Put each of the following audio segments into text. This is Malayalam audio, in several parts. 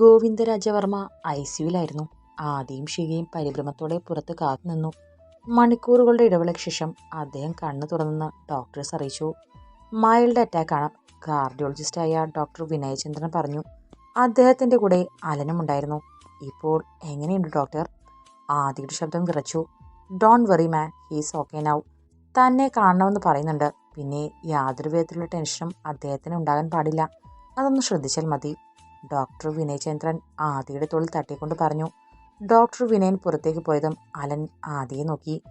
ഗോവിന്ദരാജവർമ്മ ഐ സിയുലായിരുന്നു. ആദ്യം ഷികയും പരിഭ്രമത്തോടെ പുറത്ത് കാത്തുനിന്നു. മണിക്കൂറുകളുടെ ഇടവേളയ്ക്ക് ശേഷം അദ്ദേഹം കണ്ണു തുറന്നെന്ന് ഡോക്ടേഴ്സ് അറിയിച്ചു. മൈൽഡ് അറ്റാക്കാണ്. കാർഡിയോളജിസ്റ്റായ ഡോക്ടർ വിനയചന്ദ്രൻ പറഞ്ഞു അദ്ദേഹത്തിന്റെ കൂടെ അലനുമുണ്ടായിരുന്നു. ഇപ്പോൾ എങ്ങനെയുണ്ട് ഡോക്ടർ? ആദിയുടെ ശബ്ദം വിറച്ചു. Don't very man he's okay now തന്നെ കാണണമെന്ന് പറയുന്നുണ്ട്. പിന്നെ യാതൊരു വിധത്തിലുള്ള ടെൻഷനും അദ്ദേഹത്തിന് ഉണ്ടാകാൻ പാടില്ല. അതൊന്ന് ശ്രദ്ധിച്ചാൽ മതി. ഡോക്ടർ വിനയചന്ദ്രൻ ആദിയുടെ തോളിൽ തട്ടിക്കൊണ്ട് പറഞ്ഞു. ഡോക്ടർ വിനയൻ പുറത്തേക്ക് പോയതും അലൻ ആദിയെ നോക്കി.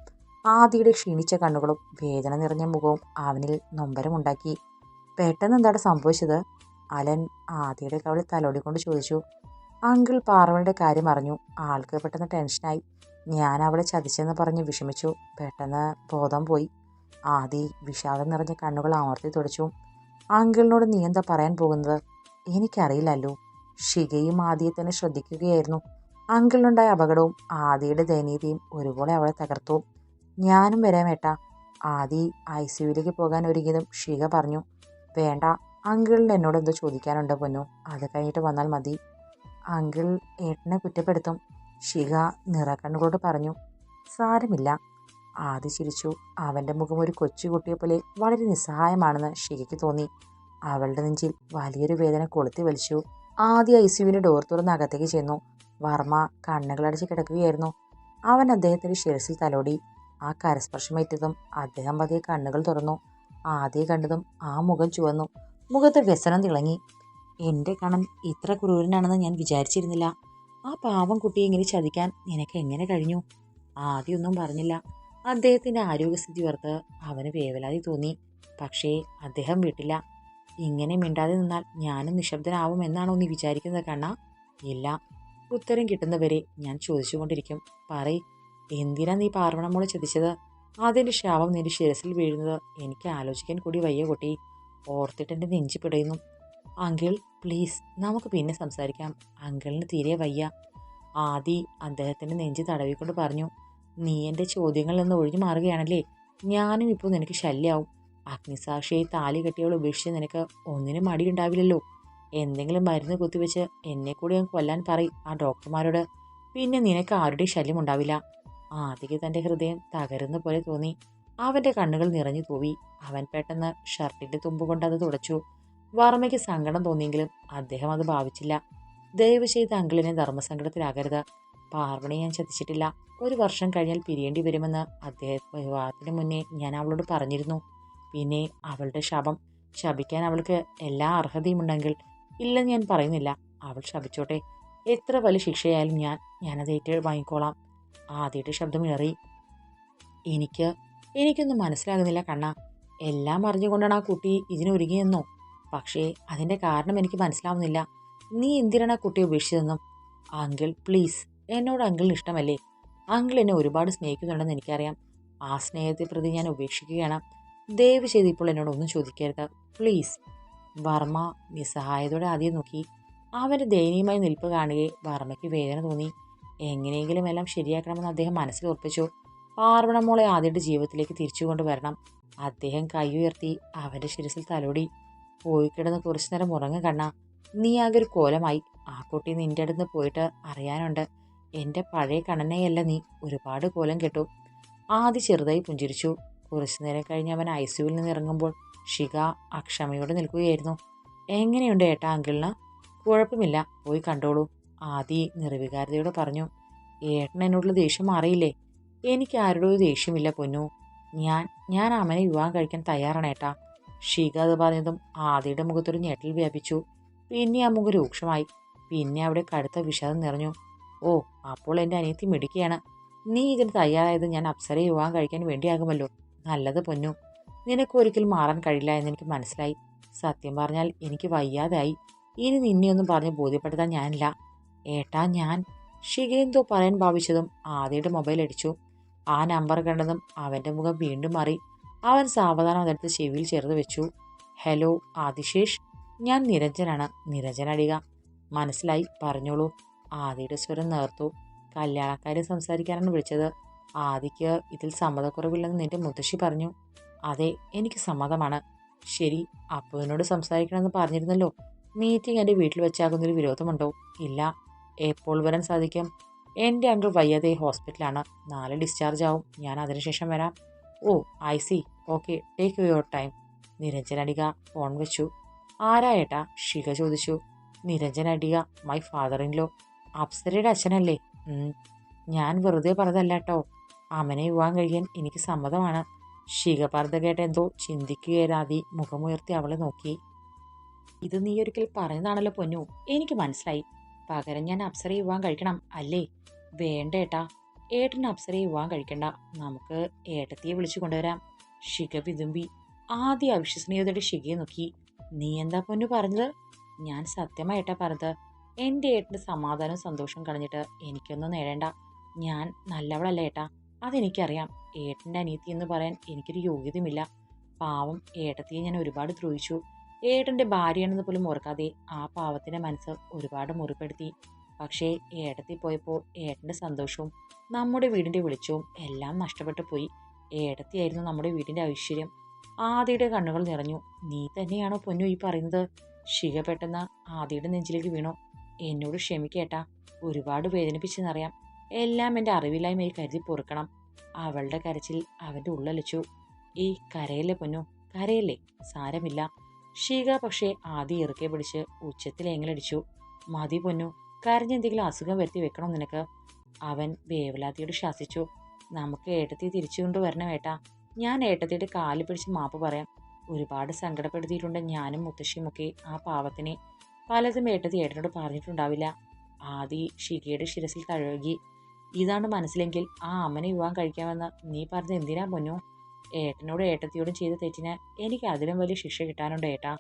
ആദിയുടെ ക്ഷീണിച്ച കണ്ണുകളും വേദന നിറഞ്ഞ മുഖവും അവനിൽ നൊമ്പരമുണ്ടാക്കി പെട്ടെന്ന് എന്താണ് സംഭവിച്ചത്? അലൻ ആദിയുടെ കവളിൽ തലോടിക്കൊണ്ട് ചോദിച്ചു. അങ്കിൾ പാർവണിയുടെ കാര്യം അറിഞ്ഞു. ആൾക്ക് പെട്ടെന്ന് ടെൻഷനായി. ഞാൻ അവളെ ചതിച്ചെന്ന് പറഞ്ഞ് വിഷമിച്ചു. പെട്ടെന്ന് ബോധം പോയി. ആദി വിഷാദം നിറഞ്ഞ കണ്ണുകൾ അമർത്തി തുടച്ചു. അങ്കിളിനോട് നീ എന്താ പറയാൻ പോകുന്നത്? എനിക്കറിയില്ലല്ലോ. ഷികയും ആദിയെ തന്നെ ശ്രദ്ധിക്കുകയായിരുന്നു. അങ്കിളിനുണ്ടായ അപകടവും ആദിയുടെ ദയനീയതയും ഒരുപോലെ അവളെ തകർത്തു. ഞാനും വരാം ഏട്ടാ. ആദി ഐ സിയുയിലേക്ക് പോകാൻ ഒരുങ്ങിയതും ഷിക പറഞ്ഞു വേണ്ട അങ്കിളിന് എന്നോട് എന്തോ ചോദിക്കാനുണ്ട് പൊന്നു. അത് കഴിഞ്ഞിട്ട് വന്നാൽ മതി. അങ്കിൾ ഏട്ടനെ കുറ്റപ്പെടുത്തും. ഷിക നിറക്കണ്ണുകളോട് പറഞ്ഞു സാരമില്ല. ആദി ചിരിച്ചു. അവന്റെ മുഖം ഒരു കൊച്ചുകുട്ടിയെ പോലെ വളരെ നിസ്സഹായമാണെന്ന് ഷികയ്ക്ക് തോന്നി. അവളുടെ നെഞ്ചിൽ വലിയൊരു വേദന കൊളുത്തി വലിച്ചു. ആദ്യ ഐ സിയുവിന്റെ ഡോർ തുറന്ന് അകത്തേക്ക് ചെന്നു. വർമ്മ കണ്ണുകളടിച്ച് കിടക്കുകയായിരുന്നു. അവൻ അദ്ദേഹത്തിന്റെ ശിരസിൽ തലോടി. ആ കരസ്പർശമേറ്റതും അദ്ദേഹം പതിയെ കണ്ണുകൾ തുറന്നു. ആദ്യം കണ്ടതും ആ മുഖം ചുവന്നു. മുഖത്ത് വ്യസനം തിളങ്ങി. എന്റെ കണൻ ഇത്ര ക്രൂരനാണെന്ന് ഞാൻ വിചാരിച്ചിരുന്നില്ല. ആ പാവം കുട്ടിയെ ഇങ്ങനെ ചതിക്കാൻ നിനക്ക് എങ്ങനെ കഴിഞ്ഞു? ആദ്യമൊന്നും പറഞ്ഞില്ല. അദ്ദേഹത്തിന്റെ ആരോഗ്യസ്ഥിതി ഓർത്ത് അവന് വേവലാതി തോന്നി. പക്ഷേ അദ്ദേഹം വിട്ടില്ല. ഇങ്ങനെ മിണ്ടാതെ നിന്നാൽ ഞാനും നിശബ്ദനാവും എന്നാണോ നീ വിചാരിക്കുന്നത് കണ്ണ? ഇല്ല. ഉത്തരം കിട്ടുന്നവരെ ഞാൻ ചോദിച്ചുകൊണ്ടിരിക്കും. പറ എന്തിനാ നീ പാർവണമോളെ ചതിച്ചത്? അതിന്റെ ശാപം നിന്റെ ശിരസിൽ വീഴുന്നത് എനിക്ക് ആലോചിക്കാൻ കൂടി വയ്യ കുട്ടി. ഓർത്തിട്ട് എന്റെ നെഞ്ചി പിടയുന്നു. അങ്കിൾ പ്ലീസ് നമുക്ക് പിന്നെ സംസാരിക്കാം. അങ്കിളിന് തീരെ വയ്യ. ആദി അദ്ദേഹത്തിന്റെ നെഞ്ചി തടവിക്കൊണ്ട് പറഞ്ഞു നീ എന്റെ ചോദ്യങ്ങളിൽ നിന്ന് ഒഴിഞ്ഞു മാറുകയാണല്ലേ? ഞാനും ഇപ്പോൾ നിനക്ക് ശല്യമാവും അഗ്നിസാക്ഷിയെ താലി കെട്ടിയവൾ ഉപേക്ഷിച്ച് നിനക്ക് ഒന്നിനും മടി മടിയുണ്ടാവില്ലല്ലോ. എന്തെങ്കിലും മരുന്ന് കുത്തിവെച്ച് എന്നെ കൂടി ഞാൻ കൊല്ലാൻ പറയും ആ ഡോക്ടർമാരോട്. പിന്നെ നിനക്ക് ആരുടെയും ശല്യം ഉണ്ടാവില്ല. ആദ്യക്ക് തന്റെ ഹൃദയം തകരുന്ന പോലെ തോന്നി. അവന്റെ കണ്ണുകൾ നിറഞ്ഞു തൂവി. അവൻ പെട്ടെന്ന് ഷർട്ടിന്റെ തുമ്പ് കൊണ്ട് അത് തുടച്ചു. വർമ്മയ്ക്ക് സങ്കടം തോന്നിയെങ്കിലും അദ്ദേഹം അത് ഭാവിച്ചില്ല. ദയവ് ചെയ്ത് അങ്കിളിനെ ധർമ്മസങ്കടത്തിലാകരുത്. പാർവണി ഞാൻ ചതിച്ചിട്ടില്ല. ഒരു വർഷം കഴിഞ്ഞാൽ പിരിയേണ്ടി വരുമെന്ന് അദ്ദേഹം വിവാഹത്തിന് മുന്നേ ഞാൻ അവളോട് പറഞ്ഞിരുന്നു. പിന്നെ അവളുടെ ശപം ശപിക്കാൻ അവൾക്ക് എല്ലാ അർഹതയുമുണ്ടെങ്കിൽ ഇല്ലെന്ന് ഞാൻ പറയുന്നില്ല. അവൾ ശപിച്ചോട്ടെ. എത്ര വലിയ ശിക്ഷയായാലും ഞാൻ ഞാനത് ഏറ്റവും വാങ്ങിക്കോളാം. ആദ്യയുടെ ശബ്ദം ഏറി. എനിക്ക് എനിക്കൊന്നും മനസ്സിലാകുന്നില്ല കണ്ണ. എല്ലാം അറിഞ്ഞുകൊണ്ടാണ് ആ കുട്ടി ഇതിനൊരുങ്ങിയെന്നോ പക്ഷേ അതിന്റെ കാരണം എനിക്ക് മനസ്സിലാവുന്നില്ല. നീ എന്തിനാണ് ആ കുട്ടിയെ ഉപേക്ഷിച്ചതെന്നും? അങ്കിൾ പ്ലീസ് എന്നോട് അങ്കിളിന് ഇഷ്ടമല്ലേ? അങ്കിൾ എന്നെ ഒരുപാട് സ്നേഹിക്കുന്നുണ്ടെന്ന് എനിക്കറിയാം. ആ സ്നേഹത്തെ പ്രതി ഞാൻ ഉപേക്ഷിക്കുകയാണ്. ദയവ് ചെയ്ത് ഇപ്പോൾ എന്നോട് ഒന്നും ചോദിക്കരുത്. പ്ലീസ് വർമ്മ നിസ്സഹായതയോടെ ആദ്യം നോക്കി. അവന്റെ ദയനീയമായി നിൽപ്പ് കാണുകയെ വർമ്മയ്ക്ക് വേദന തോന്നി. എങ്ങനെയെങ്കിലും എല്ലാം ശരിയാക്കണമെന്ന് അദ്ദേഹം മനസ്സിൽ ഉറപ്പിച്ചു. പാർവണ മോളെ ആദ്യയുടെ ജീവിതത്തിലേക്ക് തിരിച്ചു കൊണ്ടുവരണം. അദ്ദേഹം കൈ ഉയർത്തി അവന്റെ ശിരസിൽ തലോടി. പോയി കിടന്ന് കുറച്ചു നേരം ഉറങ്ങും കണ്ണ. നീ ആകെ ഒരു കോലമായി. ആ കുട്ടി നിന്റെ അടുത്ത് പോയിട്ട് അറിയാനുണ്ട്. എന്റെ പഴയ കണ്ണനെയല്ല നീ. ഒരുപാട് കോലം കെട്ടു. ആദ്യ ചെറുതായി പുഞ്ചിരിച്ചു. കുറച്ചു നേരം കഴിഞ്ഞ് അവൻ ഐ സിയുവിൽ നിന്ന് ഇറങ്ങുമ്പോൾ ഷിക അക്ഷമയോടെ നിൽക്കുകയായിരുന്നു. എങ്ങനെയുണ്ട് ഏട്ടാ അങ്കിളിന്? കുഴപ്പമില്ല. പോയി കണ്ടോളൂ ആദി നിർവികാരതയോടെ പറഞ്ഞു. ഏട്ടൻ എന്നോടുള്ള ദേഷ്യം മാറിയില്ലേ? എനിക്ക് ആരോടും ദേഷ്യമില്ല പൊന്നു. ഞാൻ ഞാൻ അമ്മനെ വിവാഹം കഴിക്കാൻ തയ്യാറാണ് ഏട്ടാ ഷിക അത് പറഞ്ഞതും ആദിയുടെ മുഖത്തൊരു ഞെട്ടൽ വ്യാപിച്ചു. പിന്നെ ആ മുഖം രൂക്ഷമായി. പിന്നെ അവിടെ കടുത്ത വിഷാദം നിറഞ്ഞു. ഓ അപ്പോൾ എന്റെ അനിയത്തി മിടിക്കുകയാണ് നീ ഇതിന് തയ്യാറായത് ഞാൻ അപ്സരയെ വിവാഹം കഴിക്കാൻ വേണ്ടിയാകുമല്ലോ. നല്ലത് പൊന്നു. നിനക്ക് ഒരിക്കലും മാറാൻ കഴിയില്ല എന്നെനിക്ക് മനസ്സിലായി. സത്യം പറഞ്ഞാൽ എനിക്ക് വയ്യാതായി. ഇനി നിന്നെയൊന്നും പറഞ്ഞ് ബോധ്യപ്പെടുത്താൻ ഞാനില്ല. ഏട്ടാ ഞാൻ. ഷികയെന്തോ പറയാൻ ഭാവിച്ചതും ആദ്യയുടെ മൊബൈൽ അടിച്ചു. ആ നമ്പർ കണ്ടതും അവന്റെ മുഖം വീണ്ടും മാറി. അവൻ സാവധാനം അതെടുത്ത് ചെവിയിൽ ചേർത്ത് വെച്ചു. ഹലോ ആദിശേഷ്. ഞാൻ നിരഞ്ജനാണ്. നിരഞ്ജൻ അടിക. മനസ്സിലായി. പറഞ്ഞോളൂ. ആദിയുടെ സ്വരം നേർത്തു. കല്യാണക്കാരെ സംസാരിക്കാനാണ് വിളിച്ചത്. ആദിക്ക് ഇതിൽ സമ്മതക്കുറവില്ലെന്ന് നിന്റെ മുത്തശ്ശി പറഞ്ഞു. അതെ എനിക്ക് സമ്മതമാണ്. ശരി അപ്പുവിനോട് സംസാരിക്കണമെന്ന് പറഞ്ഞിരുന്നല്ലോ. മീറ്റിംഗ് എന്റെ വീട്ടിൽ വെച്ചാകുന്നൊരു വിരോധമുണ്ടോ? ഇല്ല. എപ്പോൾ വരാൻ സാധിക്കും? എന്റെ അങ്കിൾ വയ്യാതെ ഹോസ്പിറ്റലാണ് നാളെ ഡിസ്ചാർജ് ആവും. ഞാൻ അതിനുശേഷം വരാം. ഓ I see okay take your time Niranjan Adika phone വെച്ചു. ആരായേട്ടാ ഷിക ചോദിച്ചു. Niranjan Adika my father in law അപ്സരയുടെ അച്ഛനല്ലേ? "ഉം, ഞാൻ വെറുതെ പറഞ്ഞതല്ല കേട്ടോ. അമ്മനെ വിവാഹം കഴിക്കാൻ എനിക്ക് സമ്മതമാണ്. ഷിക കേട്ട എന്തോ ചിന്തിക്കുകയരാതി മുഖമുയർത്തി അവളെ നോക്കി. ഇത് നീ ഒരിക്കൽ പറയുന്നതാണല്ലോ പൊന്നു. എനിക്ക് മനസ്സിലായി. പകരം ഞാൻ അപ്സരെ വിവാഹം കഴിക്കണം അല്ലേ? വേണ്ട ഏട്ടാ. ഏട്ടൻ അപ്സരെ വിവാഹം കഴിക്കണ്ട. നമുക്ക് ഏട്ടത്തിയെ വിളിച്ചു കൊണ്ടുവരാം. ശിഖ വിതുമ്പി. ആദ്യ അവിശ്വസനീയതയുടെ ശിഖയെ നോക്കി. നീ എന്താ പൊന്നു പറഞ്ഞത്? ഞാൻ സത്യമായിട്ടാ പറഞ്ഞത്. എന്റെ ഏട്ടന്റെ സമാധാനവും സന്തോഷവും കളഞ്ഞിട്ട് എനിക്കൊന്നും നേടേണ്ട. ഞാൻ നല്ലവളല്ല ഏട്ടാ. അതെനിക്കറിയാം. ഏട്ടന്റെ അനിയത്തി എന്ന് പറയാൻ എനിക്കൊരു യോഗ്യതയുമില്ല. പാവം ഏട്ടത്തിയെ ഞാൻ ഒരുപാട് ദ്രോഹിച്ചു. ഏട്ടന്റെ ഭാര്യയാണെന്ന് പോലും ഓർക്കാതെ ആ പാവത്തിന്റെ മനസ്സ് ഒരുപാട് മുറിപ്പെടുത്തി. പക്ഷേ ഏട്ടത്തി പോയപ്പോൾ ഏട്ടന്റെ സന്തോഷവും നമ്മുടെ വീടിന്റെ വെളിച്ചവും എല്ലാം നഷ്ടപ്പെട്ടു പോയി. ഏട്ടത്തിയായിരുന്നു നമ്മുടെ വീടിന്റെ ഐശ്വര്യം. ആദിയുടെ കണ്ണുകൾ നിറഞ്ഞു. നീ തന്നെയാണോ പൊന്നു ഈ പറയുന്നത്? ശിക പെട്ടെന്ന് ആദിയുടെ നെഞ്ചിലേക്ക് വീണു. എന്നോട് ക്ഷമിക്കേട്ടാ ഒരുപാട് വേദനിപ്പിച്ചെന്നറിയാം. എല്ലാം എന്റെ അറിവില്ലായ്മയിൽ കരുതി പൊറുക്കണം. അവളുടെ കരച്ചിൽ അവന്റെ ഉള്ളലച്ചു. ഈ കരയല്ലേ പൊന്നു? കരയല്ലേ? സാരമില്ല. ഷീക പക്ഷേ ആദ്യം ഇറുക്കെ പിടിച്ച് ഉച്ചത്തിൽ എങ്ങലടിച്ചു മതി പൊന്നു. കരഞ്ഞെന്തെങ്കിലും അസുഖം വരുത്തി വെക്കണം നിനക്ക്? അവൻ വേവലാതിയോട് ശാസിച്ചു. നമുക്ക് ഏട്ടത്തി തിരിച്ചു കൊണ്ടുവരണം ഏട്ടാ. ഞാൻ ഏട്ടത്തിയുടെ കാൽ പിടിച്ച് മാപ്പ് പറയാം. ഒരുപാട് സങ്കടപ്പെടുത്തിയിട്ടുണ്ട് ഞാനും മുത്തശ്ശിയുമൊക്കെ ആ പാവത്തിനെ. പലതും ഏട്ടത്തി ഏട്ടനോട് പറഞ്ഞിട്ടുണ്ടാവില്ല. ആദി ഷികയുടെ ശിരസിൽ തഴുകി ഇതാണ് മനസ്സിലെങ്കിൽ ആ അമ്മനെ വിവാഹം കഴിക്കാമെന്ന് നീ പറഞ്ഞത് എന്തിനാ പൊന്നു? ഏട്ടനോടും ഏട്ടത്തിയോടും ചെയ്ത തെറ്റിന് എനിക്ക് അതിലും വലിയ ശിക്ഷ കിട്ടാനുണ്ട് ഏട്ടാ.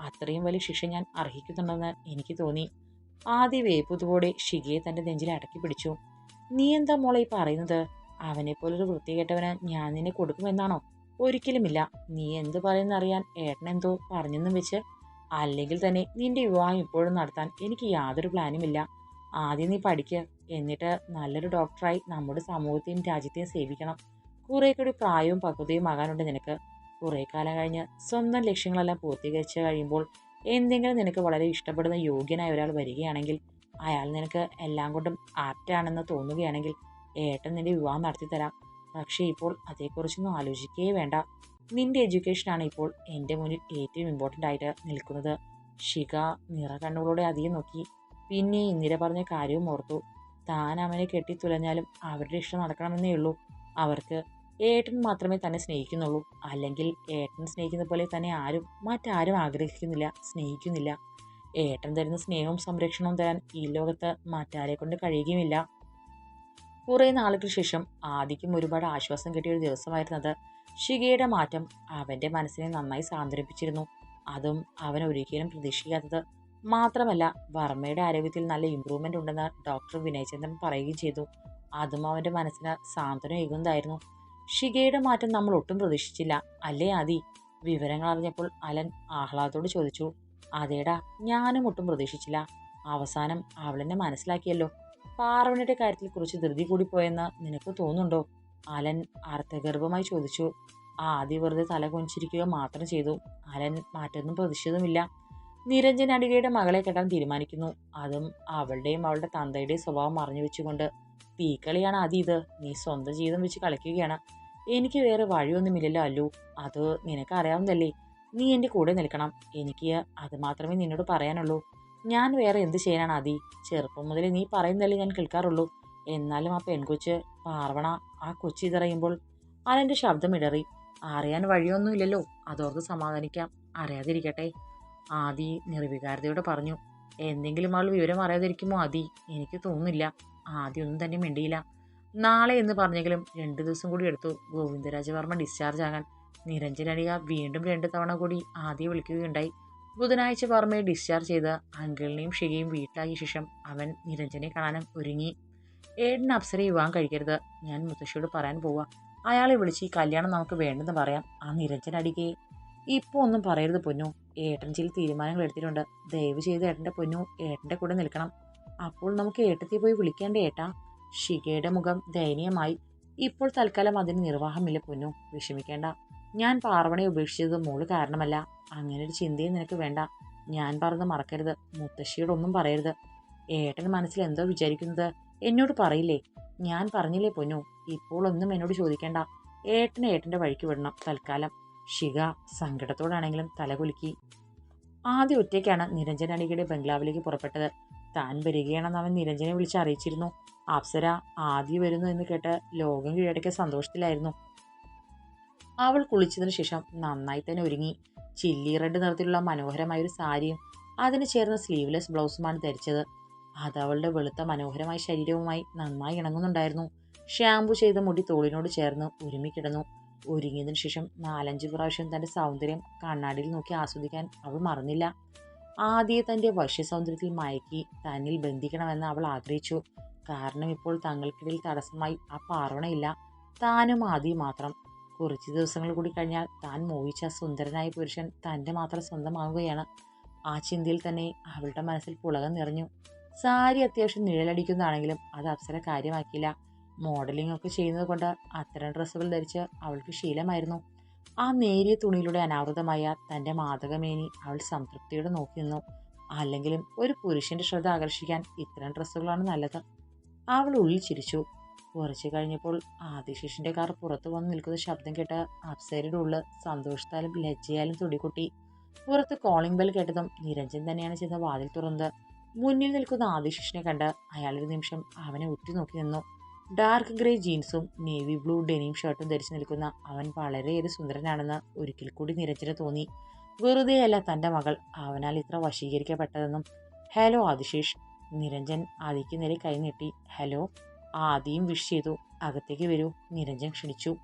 അത്രയും വലിയ ശിക്ഷ ഞാൻ അർഹിക്കുന്നുണ്ടെന്ന് എനിക്ക് തോന്നി. ആദ്യ വേപ്പുതുവോടെ ഷിഗയെ തന്റെ നെഞ്ചിൽ അടക്കി പിടിച്ചു. നീ എന്താ മോളെ ഈ പറയുന്നത്? അവനെപ്പോലൊരു വൃത്തികെട്ടവന് ഞാൻ നിന്നെ കൊടുക്കുമെന്നാണോ? ഒരിക്കലുമില്ല. നീ എന്ത് പറയുന്നറിയാൻ ഏട്ടനെന്തോ പറഞ്ഞെന്നും വെച്ച് അല്ലെങ്കിൽ തന്നെ നിന്റെ വിവാഹം ഇപ്പോഴും നടത്താൻ എനിക്ക് യാതൊരു പ്ലാനുമില്ല. ആദ്യം നീ പഠിക്കുക എന്നിട്ട് നല്ലൊരു ഡോക്ടറായി നമ്മുടെ സമൂഹത്തെയും രാജ്യത്തെയും സേവിക്കണം. കുറേ കൂടി പ്രായവും പക്വതയും ആകാനുണ്ട് നിനക്ക്. കുറേ കാലം കഴിഞ്ഞ് സ്വന്തം ലക്ഷ്യങ്ങളെല്ലാം പൂർത്തീകരിച്ച് കഴിയുമ്പോൾ എന്തെങ്കിലും നിനക്ക് വളരെ ഇഷ്ടപ്പെടുന്ന യോഗ്യനായ ഒരാൾ വരികയാണെങ്കിൽ അയാൾ നിനക്ക് എല്ലാം കൊണ്ടും ആപ്റ്റാണെന്ന് തോന്നുകയാണെങ്കിൽ ഏട്ടൻ നിന്റെ വിവാഹം നടത്തിത്തരാം. പക്ഷേ ഇപ്പോൾ അതേക്കുറിച്ചൊന്നും ആലോചിക്കേ വേണ്ട. നിന്റെ എഡ്യൂക്കേഷനാണ് ഇപ്പോൾ എന്റെ മുന്നിൽ ഏറ്റവും ഇമ്പോർട്ടന്റ് ആയിട്ട് നിൽക്കുന്നത്. ഷിക നിറ കണ്ണുകളോടെ അധികം നോക്കി. പിന്നെ ഇന്ദിര പറഞ്ഞ കാര്യവും ഓർത്തു. താൻ അവനെ കെട്ടിത്തുലഞ്ഞാലും അവരുടെ ഇഷ്ടം നടക്കണമെന്നേ ഉള്ളൂ. അവർക്ക് ഏട്ടൻ മാത്രമേ തന്നെ സ്നേഹിക്കുന്നുള്ളൂ. അല്ലെങ്കിൽ ഏട്ടൻ സ്നേഹിക്കുന്ന പോലെ തന്നെ ആരും മറ്റാരും ആഗ്രഹിക്കുന്നില്ല സ്നേഹിക്കുന്നില്ല. ഏട്ടൻ തരുന്ന സ്നേഹവും സംരക്ഷണവും തരാൻ ഈ ലോകത്ത് മറ്റാരെ കൊണ്ട് കഴിയുകയുമില്ല. കുറേ നാളുകൾക്ക് ശേഷം ആദിക്കും ഒരുപാട് ആശ്വാസം കിട്ടിയ ഒരു ദിവസമായിരുന്നത്. ഷികയുടെ മാറ്റം അവന്റെ മനസ്സിനെ നന്നായി സാന്ത്വനിപ്പിച്ചിരുന്നു അതും അവൻ ഒരിക്കലും പ്രതീക്ഷിക്കാത്തത്. മാത്രമല്ല വർമ്മയുടെ ആരോഗ്യത്തിൽ നല്ല ഇമ്പ്രൂവ്മെന്റ് ഉണ്ടെന്ന് ഡോക്ടർ വിനയചന്ദ്രൻ പറയുകയും ചെയ്തു. അതും അവന്റെ മനസ്സിന് സാന്ത്വനം ഏകുന്നതായിരുന്നു. ഷികയുടെ മാറ്റം നമ്മൾ ഒട്ടും പ്രതീക്ഷിച്ചില്ല. അല്ലേ ആദി? വിവരങ്ങൾ അറിഞ്ഞപ്പോൾ അലൻ ആഹ്ലാദത്തോട് ചോദിച്ചു. അതേടാ ഞാനും ഒട്ടും പ്രതീക്ഷിച്ചില്ല. അവസാനം അവളെന്നെ മനസ്സിലാക്കിയല്ലോ. പാർവണിയുടെ കാര്യത്തിൽ കുറിച്ച് ധൃതി കൂടിപ്പോയെന്ന് നിനക്ക് തോന്നുന്നുണ്ടോ? അലൻ അർത്ഥഗർഭമായി ചോദിച്ചു. ആദി വെറുതെ തല കൊഞ്ചിരിക്കുക മാത്രം ചെയ്തു. അലൻ മാറ്റൊന്നും പ്രതീക്ഷിച്ചതുമില്ല. നിരഞ്ജൻ അടികയുടെ മകളെ കെട്ടാൻ തീരുമാനിക്കുന്നു. അതും അവളുടെയും അവളുടെ തന്തയുടെയും സ്വഭാവം മറഞ്ഞു വെച്ചുകൊണ്ട്. തീക്കളിയാണ് ആദ്യം ഇത്. നീ സ്വന്തം ജീവിതം വെച്ച് കളിക്കുകയാണ്. എനിക്ക് വേറെ വഴിയൊന്നുമില്ലല്ലോ അല്ലു. അത് നിനക്ക് അറിയാവുന്നതല്ലേ നീ എന്റെ കൂടെ നിൽക്കണം. എനിക്ക് അത് മാത്രമേ നിന്നോട് പറയാനുള്ളൂ. ഞാൻ വേറെ എന്ത് ചെയ്യാനാണ് ആദി? ചെറുപ്പം മുതൽ നീ പറയുന്നതല്ലേ ഞാൻ കേൾക്കാറുള്ളൂ. എന്നാലും ആ പെൺകൊച്ച് പാർവണ ആ കൊച്ചി ഇതറിയുമ്പോൾ അതെന്റെ ശബ്ദം ഇടറി. അറിയാൻ വഴിയൊന്നുമില്ലല്ലോ. അതോർത്ത് സമാധാനിക്കാം. അറിയാതിരിക്കട്ടെ. ആദി നിർവികാരതയോടെ പറഞ്ഞു എന്തെങ്കിലും ആൾ വിവരം അറിയാതിരിക്കുമോ ആദി? എനിക്ക് തോന്നുന്നില്ല. ആദി ഒന്നും തന്നെ മിണ്ടിയില്ല. നാളെ എന്ന് പറഞ്ഞെങ്കിലും രണ്ട് ദിവസം കൂടി എടുത്തു ഗോവിന്ദരാജവർമ്മ ഡിസ്ചാർജ് ആകാൻ. നിരഞ്ജനടിക വീണ്ടും രണ്ട് തവണ കൂടി ആദ്യം വിളിക്കുകയുണ്ടായി. ബുധനാഴ്ച വർമ്മയെ ഡിസ്ചാർജ് ചെയ്ത അങ്കിളിനെയും ഷികയും വീട്ടിലാക്കിയ ശേഷം അവൻ നിരഞ്ജനെ കാണാനും ഒരുങ്ങി. ഏടൻ അപ്സര വിവാഹം കഴിക്കരുത്. ഞാൻ മുത്തശ്ശിയോട് പറയാൻ പോവാ. അയാളെ വിളിച്ച് ഈ കല്യാണം നമുക്ക് വേണ്ടെന്ന് പറയാം ആ നിരഞ്ജൻ അടികയെ ഇപ്പോൾ ഒന്നും പറയരുത് പൊന്നു. ഏട്ടൻ ചില തീരുമാനങ്ങൾ എടുത്തിട്ടുണ്ട്. ദയവ് ചെയ്ത് ഏട്ടന്റെ പൊന്നു ഏട്ടന്റെ കൂടെ നിൽക്കണം. അപ്പോൾ നമുക്ക് ഏട്ടത്തെ പോയി വിളിക്കേണ്ടേ ഏട്ടാ. ഷികയുടെ മുഖം ദയനീയമായി. ഇപ്പോൾ തൽക്കാലം അതിന് നിർവാഹമില്ല പൊന്നു. വിഷമിക്കേണ്ട. ഞാൻ പാർവണയെ ഉപേക്ഷിച്ചത് മോൾ കാരണമല്ല. അങ്ങനെ ഒരു ചിന്തയും നിനക്ക് വേണ്ട. ഞാൻ പറഞ്ഞത് മറക്കരുത്. മുത്തശ്ശിയോട് ഒന്നും പറയരുത്. ഏട്ടൻ മനസ്സിൽ എന്തോ വിചാരിക്കുന്നത് എന്നോട് പറയില്ലേ? ഞാൻ പറഞ്ഞില്ലേ പൊന്നു? ഇപ്പോൾ ഒന്നും എന്നോട് ചോദിക്കേണ്ട. ഏട്ടനെ ഏട്ടന്റെ വഴിക്ക് വിടണം തൽക്കാലം. ഷിക സങ്കടത്തോടാണെങ്കിലും തലകുലുക്കി ആദ്യ ഒറ്റയ്ക്കാണ് നിരഞ്ജൻ അടികയുടെ ബംഗ്ലാവിലേക്ക് പുറപ്പെട്ടത്. താൻ വരികയാണെന്ന് അവൻ നിരഞ്ജനെ വിളിച്ച് അറിയിച്ചിരുന്നു. അപ്സര ആദ്യം വരുന്നു എന്ന് കേട്ട് ലോകം കീഴടക്കിയ സന്തോഷത്തിലായിരുന്നു. അവൾ കുളിച്ചതിന് ശേഷം നന്നായി തന്നെ ഒരുങ്ങി. ചില്ലി റെഡ് നിറത്തിലുള്ള മനോഹരമായ ഒരു സാരിയും അതിന് ചേർന്ന സ്ലീവ്ലെസ് ബ്ലൗസുമാണ് ധരിച്ചത്. അത് അവളുടെ വെളുത്ത മനോഹരമായ ശരീരവുമായി നന്നായി ഇണങ്ങുന്നുണ്ടായിരുന്നു. ഷാമ്പു ചെയ്ത മുടി തോളിനോട് ചേർന്ന് ഉരുമിക്കിടന്നു ഒരുങ്ങിയതിനു ശേഷം നാലഞ്ച് പ്രാവശ്യം തന്റെ സൗന്ദര്യം കണ്ണാടിയിൽ നോക്കി ആസ്വദിക്കാൻ അവൾ മറന്നില്ല. ആദ്യ തന്റെ വശ്യ സൗന്ദര്യത്തിൽ മയക്കി തന്നിൽ ബന്ധിക്കണമെന്ന് അവൾ ആഗ്രഹിച്ചു. കാരണം ഇപ്പോൾ തങ്ങൾക്കിടയിൽ തടസ്സമായി ആ പാർവണയില്ല താനും ആദ്യം മാത്രം. കുറച്ച് ദിവസങ്ങൾ കൂടി കഴിഞ്ഞാൽ താൻ മോഹിച്ച സുന്ദരനായ പുരുഷൻ തന്റെ മാത്രം സ്വന്തമാവുകയാണ്. ആ ചിന്തയിൽ തന്നെ അവളുടെ മനസ്സിൽ പുളകം നിറഞ്ഞു. സാരി അത്യാവശ്യം നിഴലടിക്കുന്നതാണെങ്കിലും അത് അപ്സര കാര്യമാക്കിയില്ല. മോഡലിംഗ് ഒക്കെ ചെയ്യുന്നത് കൊണ്ട് അത്തരം ഡ്രസ്സുകൾ ധരിച്ച് അവൾക്ക് ശീലമായിരുന്നു. ആ നേരിയ തുണിയിലൂടെ അനാവൃതമായ തന്റെ മാതകമേനി അവൾ സംതൃപ്തിയോടെ നോക്കി നിന്നു. അല്ലെങ്കിലും ഒരു പുരുഷന്റെ ശ്രദ്ധ ആകർഷിക്കാൻ ഇത്തരം ഡ്രസ്സുകളാണ് നല്ലത്. അവൾ ഉള്ളിൽ ചിരിച്ചു. കുറച്ച് കഴിഞ്ഞപ്പോൾ ആദിശേഷിന്റെ കാർ പുറത്തു വന്ന് നിൽക്കുന്ന ശബ്ദം കേട്ട് അപ്സരയുടെ ഉള്ളിൽ സന്തോഷത്താലും ലജ്ജയാലും തുടികുട്ടി. പുറത്ത് കോളിംഗ് ബെൽ കേട്ടതും നിരഞ്ജൻ തന്നെയാണ് ചെന്ന് വാതിൽ തുറന്നത്. മുന്നിൽ നിൽക്കുന്ന ആദിശേഷിനെ കണ്ട് അയാളൊരു നിമിഷം അവനെ ഉറ്റുനോക്കി നിന്നു. ഡാർക്ക് ഗ്രേ ജീൻസും നേവി ബ്ലൂ ഡെനിം ഷർട്ടും ധരിച്ചു നിൽക്കുന്ന അവൻ വളരെയേറെ സുന്ദരനാണെന്ന് ഒരിക്കൽ കൂടി നിരഞ്ജന തോന്നി. വെറുതെയല്ല തന്റെ മകൾ അവനാൽ ഇത്ര വശീകരിക്കപ്പെട്ടതെന്നും ഹലോ ആദിശേഷ് നിരഞ്ജൻ ആദിക്ക് നേരെ കൈനീട്ടി ഹലോ ആദിയും വിഷ് ചെയ്തു അകത്തേക്ക് വരൂ നിരഞ്ജൻ ക്ഷണിച്ചു.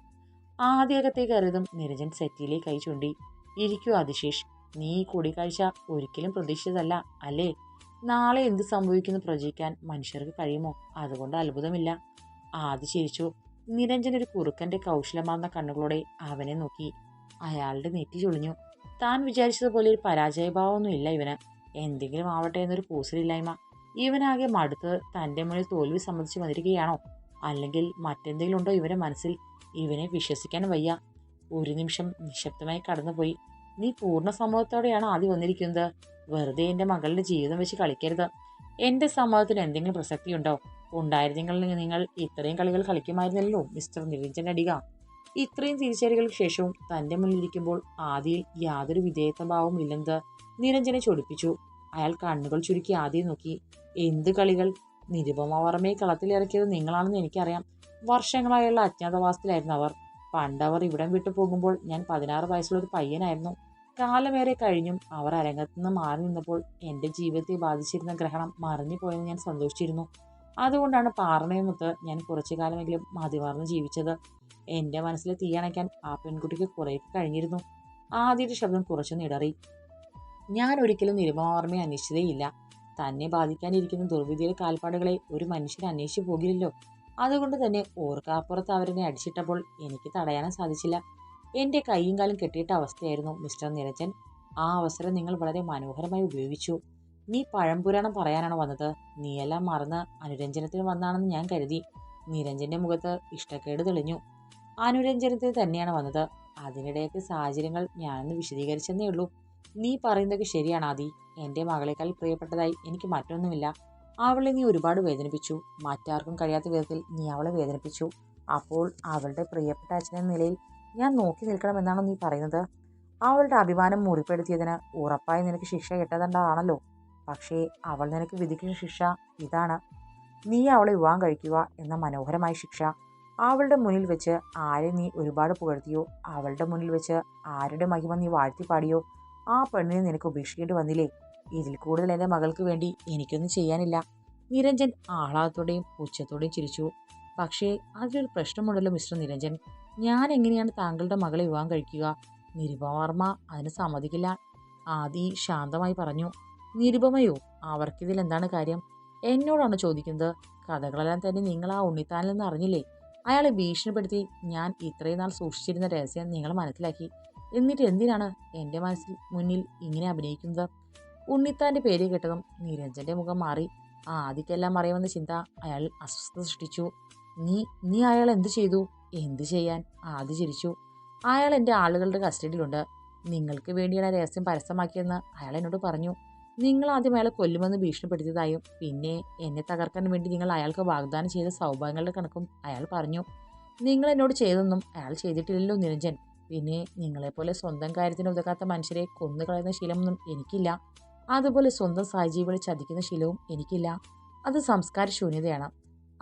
ആദ്യ അകത്തേക്ക് കയറിയതും നിരഞ്ജൻ സെറ്റിയിലെ കൈ ചൂണ്ടി ഇരിക്കൂ ആദിശേഷ് നീ കൂടിക്കാഴ്ച ഒരിക്കലും പ്രതീക്ഷിച്ചതല്ല അല്ലേ? നാളെ എന്ത് സംഭവിക്കുന്നു പ്രവചിക്കാൻ മനുഷ്യർക്ക് കഴിയുമോ? അതുകൊണ്ട് അത്ഭുതമില്ല. ആദ്യ ചിരിച്ചു. നിരഞ്ജൻ ഒരു കുറുക്കന്റെ കൗശലമാർന്ന കണ്ണുകളോടെ അവനെ നോക്കി. അയാളുടെ നെറ്റി ചൊളിഞ്ഞു. താൻ വിചാരിച്ചതുപോലെ ഒരു പരാജയഭാവമൊന്നും ഇല്ല ഇവന്. എന്തെങ്കിലും ആവട്ടെ എന്നൊരു കൂസലില്ലായ്മ ഇവനാകെ മടുത്ത് തന്റെ മുന്നിൽ തോൽവി സംബന്ധിച്ച് വന്നിരിക്കുകയാണോ? അല്ലെങ്കിൽ മറ്റെന്തെങ്കിലും ഉണ്ടോ ഇവന്റെ മനസ്സിൽ? ഇവനെ വിശ്വസിക്കാൻ വയ്യ. ഒരു നിമിഷം നിശബ്ദമായി കടന്നുപോയി. നീ പൂർണ സമ്മതത്തോടെയാണ് ആദ്യം വന്നിരിക്കുന്നത്? വെറുതെ എന്റെ മകളുടെ ജീവിതം വെച്ച് കളിക്കരുത്. എന്റെ സമ്മതത്തിന് എന്തെങ്കിലും പ്രസക്തിയുണ്ടോ? ഉണ്ടായിരുന്നെങ്കിൽ നിങ്ങൾ ഇത്രയും കളികൾ കളിക്കുമായിരുന്നല്ലോ മിസ്റ്റർ നിരഞ്ജൻ അടിക. ഇത്രയും തിരിച്ചറികൾക്ക് ശേഷവും തന്റെ മുന്നിലിരിക്കുമ്പോൾ ആദിയിൽ യാതൊരു വിധേയത്വഭാവവും ഇല്ലെന്ന് നിരഞ്ജനെ ചൊടിപ്പിച്ചു. അയാൾ കണ്ണുകൾ ചുരുക്കി ആദ്യം നോക്കി. എന്ത് കളികൾ? നിരുപമവർമ്മയെ കളത്തിലിറക്കിയത് നിങ്ങളാണെന്ന് എനിക്കറിയാം. വർഷങ്ങളായുള്ള അജ്ഞാതവാസത്തിലായിരുന്നു അവർ. പണ്ടവർ ഇവിടം വിട്ടു പോകുമ്പോൾ ഞാൻ പതിനാറ് വയസ്സുള്ള ഒരു പയ്യനായിരുന്നു. കാലമേറെ കഴിഞ്ഞും അവർ അരങ്ങത്തുനിന്ന് മാറി നിന്നപ്പോൾ എന്റെ ജീവിതത്തെ ബാധിച്ചിരുന്ന ഗ്രഹണം മറിഞ്ഞു പോയെന്ന് ഞാൻ സന്തോഷിച്ചിരുന്നു. അതുകൊണ്ടാണ് പാറമേമുക്ക് ഞാൻ കുറച്ചു കാലമെങ്കിലും മതിമാർന്ന് ജീവിച്ചത്. എന്റെ മനസ്സിൽ തീയണയ്ക്കാൻ ആ പെൺകുട്ടിക്ക് കുറേ കഴിഞ്ഞിരുന്നു. ആദ്യത്തെ ശബ്ദം കുറച്ച് നിടറി. ഞാൻ ഒരിക്കലും നിരുപമവർമ്മയെ അന്വേഷിച്ചതേയില്ല തന്നെ ബാധിക്കാനിരിക്കുന്ന ദുർവിധിയുടെ കാൽപ്പാടുകളെ ഒരു മനുഷ്യൻ അന്വേഷിച്ചു പോകില്ലല്ലോ. അതുകൊണ്ട് തന്നെ ഓർക്കാപ്പുറത്ത് അവരെന്നെ അടിച്ചിട്ടപ്പോൾ എനിക്ക് തടയാനും സാധിച്ചില്ല. എന്റെ കൈയും കാലും കെട്ടിയിട്ട അവസ്ഥയായിരുന്നു മിസ്റ്റർ നിരഞ്ജൻ. ആ അവസരം നിങ്ങൾ വളരെ മനോഹരമായി ഉപയോഗിച്ചു. നീ പഴംപുരാണം പറയാനാണ് വന്നത്. നീയെല്ലാം മറന്ന് അനുരഞ്ജനത്തിന് വന്നാണെന്ന് ഞാൻ കരുതി. നിരഞ്ജന്റെ മുഖത്ത് ഇഷ്ടക്കേട് തെളിഞ്ഞു. അനുരഞ്ജനത്തിന് തന്നെയാണ് വന്നത്. അതിനിടെയൊക്കെ സാഹചര്യങ്ങൾ ഞാനൊന്ന് വിശദീകരിച്ചെന്നേ ഉള്ളൂ. നീ പറയുന്നതൊക്കെ ശരിയാണ് ആദി. എന്റെ മകളെക്കാൾ പ്രിയപ്പെട്ടതായി എനിക്ക് മറ്റൊന്നുമില്ല. അവളെ നീ ഒരുപാട് വേദനിപ്പിച്ചു. മറ്റാർക്കും കഴിയാത്ത വിധത്തിൽ നീ അവളെ വേദനിപ്പിച്ചു. അപ്പോൾ അവളുടെ പ്രിയപ്പെട്ട അച്ഛനെന്ന നിലയിൽ ഞാൻ നോക്കി നിൽക്കണമെന്നാണോ നീ പറയുന്നത്? അവളുടെ അഭിമാനം മുറിപ്പെടുത്തിയതിന് ഉറപ്പായി നിനക്ക് ശിക്ഷ കിട്ടതണ്ടാണല്ലോ പക്ഷേ അവൾ നിനക്ക് വിധിക്കുന്ന ശിക്ഷ ഇതാണ്. നീ അവളെ വിവാഹം കഴിക്കുക എന്ന മനോഹരമായ ശിക്ഷ. അവളുടെ മുന്നിൽ വെച്ച് ആരെ നീ ഒരുപാട് പുകഴ്ത്തിയോ? അവളുടെ മുന്നിൽ വെച്ച് ആരുടെ മഹിമ നീ വാഴ്ത്തിപ്പാടിയോ? ആ പെണ്ണിനെ നിനക്ക് ഉപേക്ഷിക്കേണ്ടി വന്നില്ലേ? ഇതിൽ കൂടുതൽ എന്റെ മകൾക്ക് വേണ്ടി എനിക്കൊന്നും ചെയ്യാനില്ല. നിരഞ്ജൻ ആഹ്ലാദത്തോടെയും പുച്ഛത്തോടെയും ചിരിച്ചു. പക്ഷേ അതിലൊരു പ്രശ്നമുണ്ടല്ലോ മിസ്റ്റർ നിരഞ്ജൻ. ഞാൻ എങ്ങനെയാണ് താങ്കളുടെ മകളെ വിവാഹം കഴിക്കുക? നിരുപവർമ്മ അതിന് സമ്മതിക്കില്ല. ആദി ശാന്തമായി പറഞ്ഞു. നിരുപമയോ? അവർക്കിതിൽ എന്താണ് കാര്യം? എന്നോടാണ് ചോദിക്കുന്നത്. കഥകളെല്ലാം തന്നെ നിങ്ങൾ ആ ഉണ്ണിത്താനിൽ നിന്ന് അറിഞ്ഞില്ലേ? അയാളെ ഭീഷണിപ്പെടുത്തി ഞാൻ ഇത്രയും നാൾ സൂക്ഷിച്ചിരുന്ന രഹസ്യം നിങ്ങൾ മനസ്സിലാക്കി. എന്നിട്ട് എന്തിനാണ് എന്റെ മനസ്സിൽ മുന്നിൽ ഇങ്ങനെ അഭിനയിക്കുന്നത്? ഉണ്ണിത്താന്റെ പേര് കേട്ടതും നിരഞ്ജന്റെ മുഖം മാറി. ആദിക്കെല്ലാം അറിയാമെന്ന ചിന്ത അയാൾ അസ്വസ്ഥത സൃഷ്ടിച്ചു. നീ നീ അയാൾ എന്ത് ചെയ്തു? എന്ത് ചെയ്യാൻ? ആദ്യ ചിരിച്ചു. അയാൾ എന്റെ ആളുകളുടെ കസ്റ്റഡിയിലുണ്ട്. നിങ്ങൾക്ക് വേണ്ടിയാണ് രഹസ്യം പരസ്യമാക്കിയെന്ന് അയാൾ എന്നോട് പറഞ്ഞു. നിങ്ങൾ ആദ്യം അയാളെ കൊല്ലുമെന്ന് ഭീഷണിപ്പെടുത്തിയതായും പിന്നെ എന്നെ തകർക്കാൻ വേണ്ടി നിങ്ങൾ അയാൾക്ക് വാഗ്ദാനം ചെയ്ത സൗഭാഗ്യങ്ങളുടെ കണക്കും അയാൾ പറഞ്ഞു. നിങ്ങൾ എന്നോട് ചെയ്തൊന്നും അയാൾ ചെയ്തിട്ടില്ലല്ലോ നിരഞ്ജൻ. പിന്നെ നിങ്ങളെപ്പോലെ സ്വന്തം കാര്യത്തിന് ഉതകാത്ത മനുഷ്യരെ കൊന്നുകളയുന്ന ശീലമൊന്നും എനിക്കില്ല. അതുപോലെ സ്വന്തം സഹജീവികളെ ചതിക്കുന്ന ശീലവും എനിക്കില്ല. അത് സംസ്കാര ശൂന്യതയാണ്.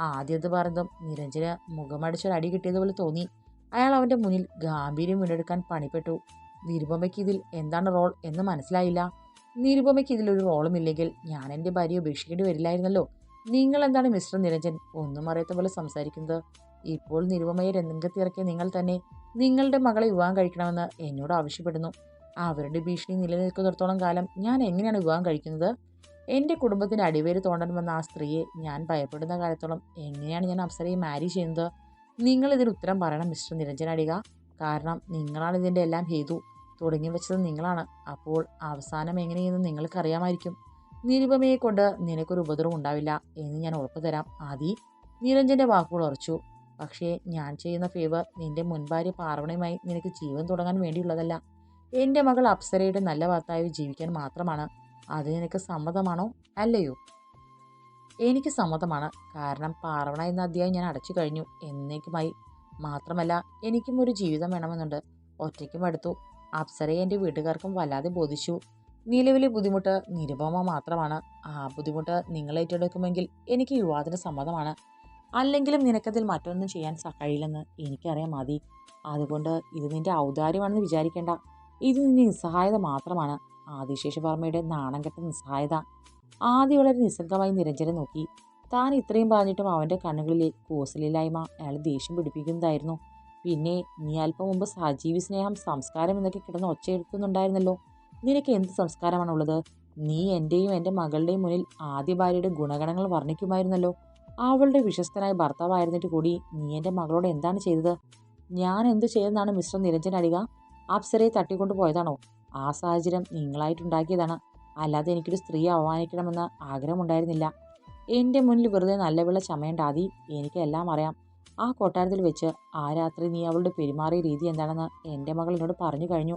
ആദ്യത് പറഞ്ഞതും നിരഞ്ജന് മുഖമടിച്ചൊരു അടി കിട്ടിയതുപോലെ തോന്നി. അയാൾ അവന്റെ മുന്നിൽ ഗാംഭീര്യം വീണ്ടെടുക്കാൻ പണിപ്പെട്ടു. നിരുപമയ്ക്ക് ഇതിൽ എന്താണ് റോൾ എന്ന് മനസ്സിലായില്ല. നിരുപമയ്ക്ക് ഇതിലൊരു റോളും ഇല്ലെങ്കിൽ ഞാൻ എന്റെ ഭാര്യയെ ഉപേക്ഷിക്കേണ്ടി വരില്ലായിരുന്നല്ലോ. നിങ്ങൾ എന്താണ് മിസ്റ്റർ നിരഞ്ജൻ? ഒന്നും അറിയാത്ത പോലെ സംസാരിക്കുന്നത്. ഇപ്പോൾ നിരുപമയെ രംഗത്തിറക്കിയ നിങ്ങൾ തന്നെ നിങ്ങളുടെ മകളെ വിവാഹം കഴിക്കണമെന്ന് എന്നോട് ആവശ്യപ്പെടുന്നു. അവരുടെ ഭീഷണി നിലനിൽക്കുന്നിടത്തോളം കാലം ഞാൻ എങ്ങനെയാണ് വിവാഹം കഴിക്കുന്നത്? എന്റെ കുടുംബത്തിന് അടിവേര് തോണ്ടണമെന്ന ആ സ്ത്രീയെ ഞാൻ ഭയപ്പെടുന്ന കാലത്തോളം എങ്ങനെയാണ് ഞാൻ അപ്സരയെ മാരി ചെയ്യുന്നത്? നിങ്ങളിതിന് ഉത്തരം പറയണം മിസ്റ്റർ നിരഞ്ജൻ അടിക. കാരണം നിങ്ങളാണ് ഇതിന്റെ എല്ലാം ഹേതു. തുടങ്ങി വെച്ചത് നിങ്ങളാണ്. അപ്പോൾ അവസാനം എങ്ങനെയെന്ന് നിങ്ങൾക്കറിയാമായിരിക്കും. നിരുപമയെ കൊണ്ട് നിനക്കൊരു ഉപദ്രവം ഉണ്ടാവില്ല എന്ന് ഞാൻ ഉറപ്പു തരാം ആദി. നിരഞ്ജന്റെ വാക്കുകൾ ഉറച്ചു. പക്ഷേ ഞാൻ ചെയ്യുന്ന ഫേവർ നിന്റെ മുൻഭാര്യ പാർവണയുമായി നിനക്ക് ജീവൻ തുടങ്ങാൻ വേണ്ടിയുള്ളതല്ല. എന്റെ മകൾ അപ്സരയുടെ നല്ല ഭർത്താവ് ജീവിക്കാൻ മാത്രമാണ്. അത് നിനക്ക് സമ്മതമാണോ? അല്ലയോ? എനിക്ക് സമ്മതമാണ്. കാരണം പാർവണ എന്ന അധ്യായം ഞാൻ അടച്ചു കഴിഞ്ഞു. എന്നേക്കുമായി മാത്രമല്ല എനിക്കും ഒരു ജീവിതം വേണമെന്നുണ്ട്. ഒറ്റയ്ക്കും അടുത്തു. അപ്സരയെ എന്റെ വീട്ടുകാർക്കും വല്ലാതെ ബോധിച്ചു. നിലവിലെ ബുദ്ധിമുട്ട് നിരുപമ മാത്രമാണ്. ആ ബുദ്ധിമുട്ട് നിങ്ങൾ ഏറ്റെടുക്കുമെങ്കിൽ എനിക്ക് യുവാവിന് സമ്മതമാണ്. അല്ലെങ്കിലും നിനക്കതിൽ മറ്റൊന്നും ചെയ്യാൻ കഴിയില്ലെന്ന് എനിക്കറിയാം മതി. അതുകൊണ്ട് ഇത് നിന്റെ ഔദാര്യമാണെന്ന് വിചാരിക്കേണ്ട. ഇത് നിന്റെ നിസ്സഹായത മാത്രമാണ്. ആദിശേഷവർമ്മയുടെ നാണം കെട്ട നിസ്സഹായത. ആദ്യ വളരെ നിസ്സംഗമായി നിരഞ്ജനെ നോക്കി. താൻ ഇത്രയും പറഞ്ഞിട്ടും അവന്റെ കണ്ണുകളിലെ കൂസലില്ലായ്മ അയാൾ ദേഷ്യം പിടിപ്പിക്കുന്നതായിരുന്നു. പിന്നെ നീ അല്പം മുമ്പ് സജീവി സ്നേഹം സംസ്കാരം എന്നൊക്കെ കിടന്ന് ഒച്ചയെടുക്കുന്നുണ്ടായിരുന്നല്ലോ നിനക്ക് എന്ത് സംസ്കാരമാണുള്ളത്? നീ എന്റെയും എന്റെ മകളുടെയും മുന്നിൽ ആദ്യ ഭാര്യയുടെ ഗുണഗണങ്ങൾ വർണിക്കുമായിരുന്നല്ലോ. അവളുടെ വിശ്വസ്തനായ ഭർത്താവായിരുന്നിട്ട് കൂടി നീ എന്റെ മകളോട് എന്താണ് ചെയ്തത്? ഞാൻ എന്ത് ചെയ്തെന്നാണ് മിസ്റ്റർ നിരഞ്ജൻ അടിക അപ്സരയെ തട്ടിക്കൊണ്ടു പോയതാണോ? ആ സാഹചര്യം നിങ്ങളായിട്ടുണ്ടാക്കിയതാണ്. അല്ലാതെ എനിക്കൊരു സ്ത്രീയെ അവമാനിക്കണമെന്ന് ആഗ്രഹമുണ്ടായിരുന്നില്ല. എന്റെ മുന്നിൽ വെറുതെ നല്ല വിള ചമയണ്ടാതി. എനിക്കെല്ലാം അറിയാം. ആ കൊട്ടാരത്തിൽ വെച്ച് ആ രാത്രി നീ അവളുടെ പെരുമാറിയ രീതി എന്താണെന്ന് എന്റെ മകൾ എന്നോട് പറഞ്ഞു കഴിഞ്ഞു.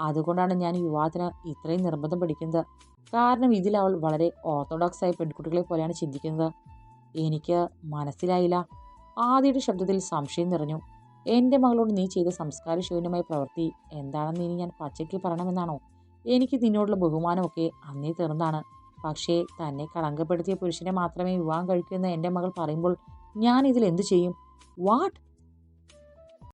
അതുകൊണ്ടാണ് ഞാൻ വിവാഹത്തിന് ഇത്രയും നിർബന്ധം പിടിക്കുന്നത്. കാരണം ഇതിൽ അവൾ വളരെ ഓർത്തഡോക്സ് ആയ പെൺകുട്ടികളെ പോലെയാണ് ചിന്തിക്കുന്നത്. എനിക്ക് മനസ്സിലായില്ല. ആദ്യയുടെ ശബ്ദത്തിൽ സംശയം നിറഞ്ഞു. എന്റെ മകളോട് നീ ചെയ്ത സംസ്കാരശൂന്യമായ പ്രവൃത്തി എന്താണെന്ന് ഇനി ഞാൻ പച്ചയ്ക്ക് പറയണമെന്നാണോ? എനിക്ക് നിന്നോടുള്ള ബഹുമാനമൊക്കെ അന്നേ തീർന്നാണ് പക്ഷേ തന്നെ കളങ്കപ്പെടുത്തിയ പുരുഷനെ മാത്രമേ വിവാഹം കഴിക്കൂ എന്ന് എന്റെ മകൾ പറയുമ്പോൾ ഞാൻ ഇതിൽ എന്തു ചെയ്യും? വാട്ട്